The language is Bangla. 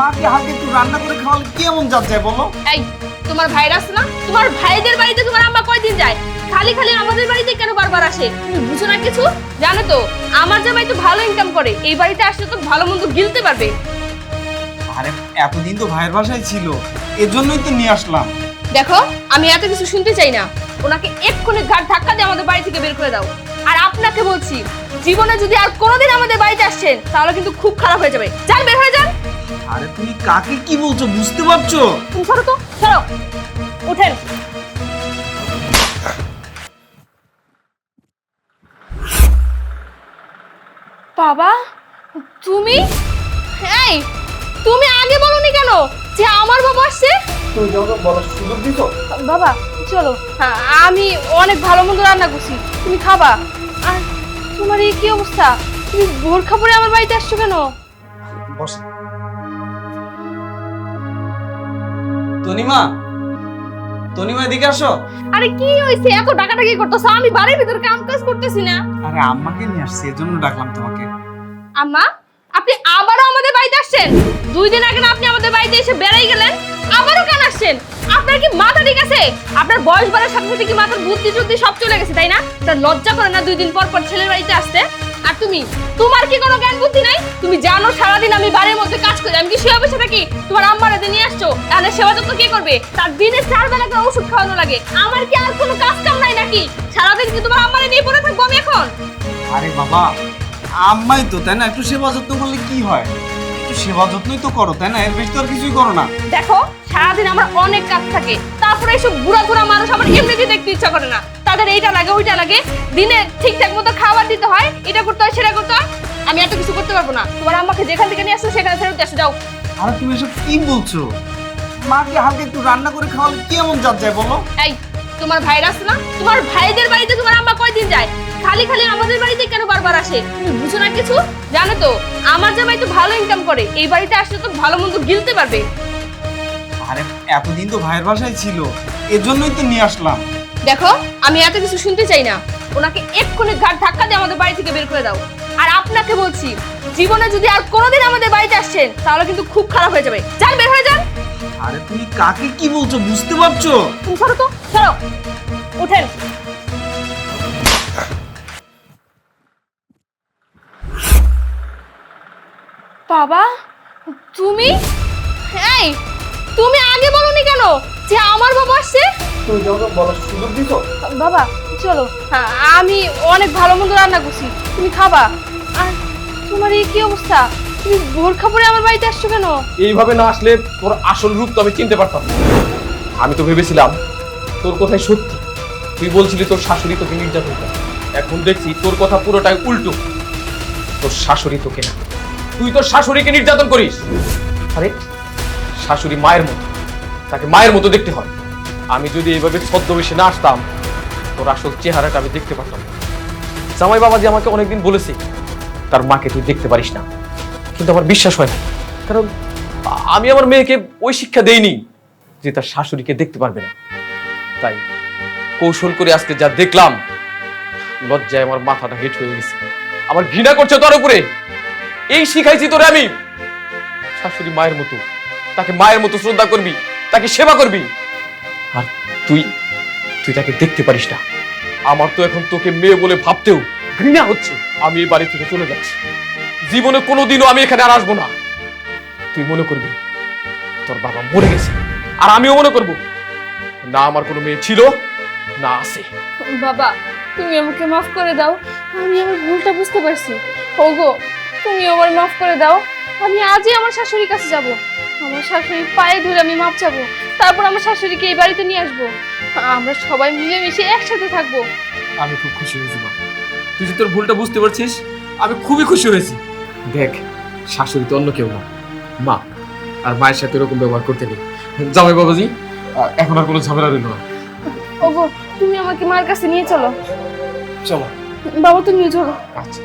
মাকে হাতে একটু রান্না করে খাওয়ালে কি এমন জাত যায় বলো? এই তোমার ভাইরা আছে না? তোমার ভাইদের বাড়িতে তোমার আম্মা কয়দিন যায়? খালি খালি আমাদের বাড়িতে কেন বারবার আসে? তুমি বুঝো না কিছু? জানো তো আমার জামাই তো ভালো ইনকাম করে। এই বাড়িতে আসলে তো ভালো মন্দ গিলতে পারবে। আরে এতদিন তো ভাইয়ের বাসায় ছিল। এজন্যই তো নিয়ে আসলাম। দেখো আমি এত কিছু শুনতে চাই না। ওনাকে এক্ষুনি ঘাট ধাক্কা দিয়ে আমাদের বাড়ি থেকে বের করে দাও। আর আপনাকে বলছি জীবনে যদি আর কোনোদিন আমাদের বাড়িতে আসছেন তাহলে কিন্তু খুব খারাপ হয়ে যাবে। যান বের হয়ে আরে তুমি কাকে কি বলছো? বুঝতে পারছ? সরো তো সরো উঠেন। বাবা তুমি? এই তুমি আগে বলনি কেন যে আমার বাবা আসছে? তুমি যখন বলার সুযোগ দিছো? বাবা চলো। আমি অনেক ভালো মন্দ রান্না করছি। তুমি খাবা। আর তোমার এই কি অবস্থা? তুমি ভোর খাবারে আমার বাড়িতে আসছো কেন? বসে তনিমা তনিমা এদিকে আসো। আরে কি হইছে? এত ডাকাডাকি করতেছো? আমি বাড়ির ভিতরে কাম কাজ করতেছি না। আরে আম্মাকে নিয়ে আসছি এজন্য ডাকলাম তোমাকে। আম্মা আপনি আবারও আমাদের বাড়িতে আসছেন? দুই দিন আগে না আপনি আমাদের বাড়িতে এসে বেড়াই গেলেন? আবারও কেন আসছেন? আপনার কি মাথা ঠিক আছে? আপনার বয়স বাড়ার সাথে সাথে কি মাথার বুদ্ধি টুদ্ধি সব চলে গেছে তাই না? তার লজ্জা করে না দুই দিন পর পর ছেলের বাড়িতে আসতে? আর তুমি তোমার কি কোনো জ্ঞান বুদ্ধি নাই? তুমি জানো সারাদিন আমি বাড়ির মধ্যে কাজ করি আমি কি শুয়ে বসে থাকি? তোমার আম্মার হাতে নিয়ে আসছো তাহলে সেবা যত্ন কে করবে? তার দিনে চার বেলা করে ওষুধ খাওয়ানো লাগে। আমার কি আর কোনো কাজ কাম নাই নাকি? সারাদিন কি তোমার আম্মারে নিয়ে পড়ে থাকব আমি এখন? আরে বাবা আম্মাই তো তাই না? একটু সেবা যত্ন করলে কি হয়? একটু সেবা যত্নই তো করো তাই না? এর বেশি তো আর কিছুই করো না। দেখো সারাদিন আমার অনেক কাজ থাকে। তারপরে এসব বুড়া বুড়া মানুষ আমার এমনিতে দেখতে ইচ্ছা করে না। তাদের এইটা লাগে ওইটা লাগে। দিনে ঠিকঠাক মতো খাবার দিতে হয় এটা করতে হয় সেটা করতে হয়। আমি এত কিছু করতে পারব না। তোমার আমাকে যেখান থেকে নিয়ে আসছো সেখানে ফেরত আসে যাও। আরে তুমি এসব কি বলছো? মাকে হাতে একটু রান্না করে খাওয়ালে কি এমন জাত যায় বলো? এই তোমার ভাইরা আছে না? তোমার ভাইদের বাড়িতে তোমার আম্মা কয়দিন যায়? খালি খালি আমাদের বাড়িতে কেন বারবার আসে? তুমি বুঝো না কিছু? জানো তো আমার জামাই তো ভালো ইনকাম করে। এই বাড়িতে আসলে তো ভালো মন্দ গিলতে পারবে। আরে এতদিন তো ভাইয়ের বাসায় ছিল। এজন্যই তো নিয়ে আসলাম। দেখো আমি এত কিছু শুনতে চাই না। ওনাকে এক্ষুনি ঘাট ধাক্কা দিয়ে আমাদের বাড়ি থেকে বের করে দাও। আর আপনাকে বলছি জীবনে যদি আর কোনোদিন আমাদের বাড়িতে আসছেন তাহলে কিন্তু খুব খারাপ হয়ে যাবে। যান বের হয়ে যান। আরে তুমি কাকে কি বলছো বুঝতে পারছ? তুমি সরো তো সরো। উঠেন। বাবা তুমি? এই তুমি আগে বলনি তুমি যখন বলার সুযোগ দিছো? বাবা চলো। হ্যাঁ, আমি অনেক ভালো মন্দ রান্না করছি। তুমি খাবা। আর তোমার এই কি অবস্থা? তুমি ভোর খাবারে আমার বাড়িতে আসছো কেন? এইভাবে না আসলে তোর আসল রূপ তো আমি চিনতে পারতাম। আমি তো ভেবেছিলাম তোর কথাই সত্যি। তুই বলছিলি তোর শাশুড়ি তোকে নির্যাতন করে। এখন দেখছি তোর কথা পুরোটাই উল্টো। তোর শাশুড়ি তোকে না। তুই তোর শাশুড়িকে নির্যাতন করিস। আরে শাশুড়ি মায়ের মতো। তাকে মায়ের মতো দেখতে হয়। আমি যদি এইভাবে ছদ্মবেশে না আসতাম, তোর আসল চেহারাটা আমি দেখতে পারতাম। জামাই বাবাজি আমাকে অনেকদিন বলেছে, তার মাকে তুই দেখতে পারিস না। কিন্তু আমার বিশ্বাস হয় না। কারণ আমি আমার মেয়েকে ওই শিক্ষা দেইনি যে তার শাশুড়িকে দেখতে পারবে না। তাই কৌশল করে আজকে যা দেখলাম, লজ্জায় আমার মাথাটা হেট হয়ে গেছে। আমার ঘৃণা করছে তোর উপরে। এই শিখাইছি তোরে আমি। শাশুড়ি মায়ের মতো, তাকে মায়ের মতো শ্রদ্ধা করবি, তাকে সেবা করবি। আর তুই তুই তাকে দেখতে পারিস না। আমার তো এখন তোকে মেয়ে বলে ভাবতেও ঘৃণা হচ্ছে। আমি এই বাড়ি থেকে চলে যাচ্ছি। জীবনে কোনোদিনও আমি এখানে আর আসব না। তুই মনে করবি, তোর বাবা মরে গেছে। আর আমিও মনে করব, না আমার কোনো মেয়ে ছিল, না আছে। বাবা, তুমি আমাকে মাফ করে দাও। আমি আমার ভুলটা বুঝতে পারছি। ওগো তুমি আমার মাফ করে দাও। আমি আজই আমার শাশুড়ির কাছে যাব। আমার শাশুড়ির পায়ে ধরে আমি মাপ চাবো। তারপর আমার শাশুড়িকে এই বাড়িতে নিয়ে আসব। আমরা সবাই মিলেমিশে একসাথে থাকব। আমি খুব খুশি হয়েছি মা। তুই যে তোর ভুলটা বুঝতে পারছিস আমি খুবই খুশি হয়েছি। দেখ শাশুড়ি তো অন্য কেউ না। মা আর মায়ের সাথে এরকম ব্যবহার করতে নেই। জামাই বাবাজি এখন আর কোনো ঝামেলা রইল না। ওগো তুমি আমাকে মার কাছে নিয়ে চলো। চলো। বাবা তুমিও চলো। আচ্ছা।